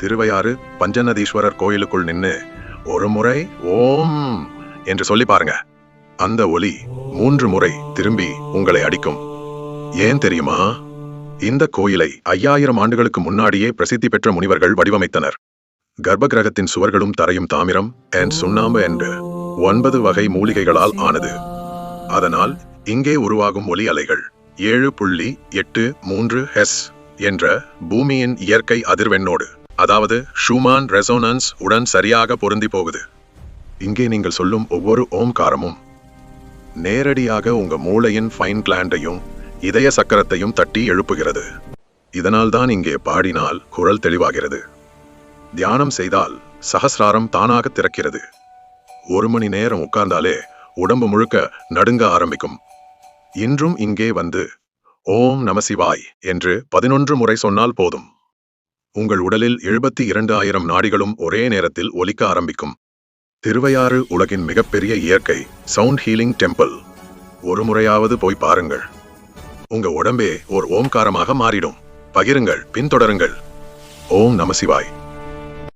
திருவையாறு பஞ்சநதீஸ்வரர் கோயிலுக்குள் நின்னு ஒரு முறை ஓம் என்று சொல்லி பாருங்க. அந்த ஒலி மூன்று முறை திரும்பி உங்களை அடிக்கும். ஏன் தெரியுமா? இந்த கோயிலை ஐயாயிரம் ஆண்டுகளுக்கு முன்னாடியே பிரசித்தி பெற்ற முனிவர்கள் வடிவமைத்தனர். கர்ப்ப கிரகத்தின் சுவர்களும் தரையும் தாமிரம் அண்ட் சுண்ணாம்பு என்று ஒன்பது வகை மூலிகைகளால் ஆனது. அதனால் இங்கே உருவாகும் ஒலி அலைகள் ஏழு புள்ளி எட்டு மூன்று ஹெஸ் என்ற பூமியின் இயற்கை அதிர்வெண்ணோடு அதாவது ஷூமான் ரெசோனன்ஸ் உடன் சரியாக பொருந்தி போகுது. இங்கே நீங்கள் சொல்லும் ஒவ்வொரு ஓம்காரமும் நேரடியாக உங்க மூளையின் ஃபைன் கிளாண்டையும் இதய சக்கரத்தையும் தட்டி எழுப்புகிறது. இதனால்தான் இங்கே பாடினால் குரல் தெளிவாகிறது. தியானம் செய்தால் சஹஸ்ராரம் தானாக திறக்கிறது. ஒரு மணி நேரம் உட்கார்ந்தாலே உடம்பு முழுக்க நடுங்க ஆரம்பிக்கும். இன்றும் இங்கே வந்து ஓம் நமசிவாய் என்று பதினொன்று முறை சொன்னால் போதும். உங்கள் உடலில் எழுபத்தி இரண்டு ஆயிரம் நாடிகளும் ஒரே நேரத்தில் ஒலிக்க ஆரம்பிக்கும். திருவையாறு உலகின் மிகப்பெரிய இயற்கை சவுண்ட் ஹீலிங் டெம்பிள் ஒரு முறையாவது போய் பாருங்கள். உங்க உடம்பே ஒரு ஓம்காரமாக மாறிடும். பகிருங்கள் பின்தொடருங்கள். ஓம் நமசிவாய்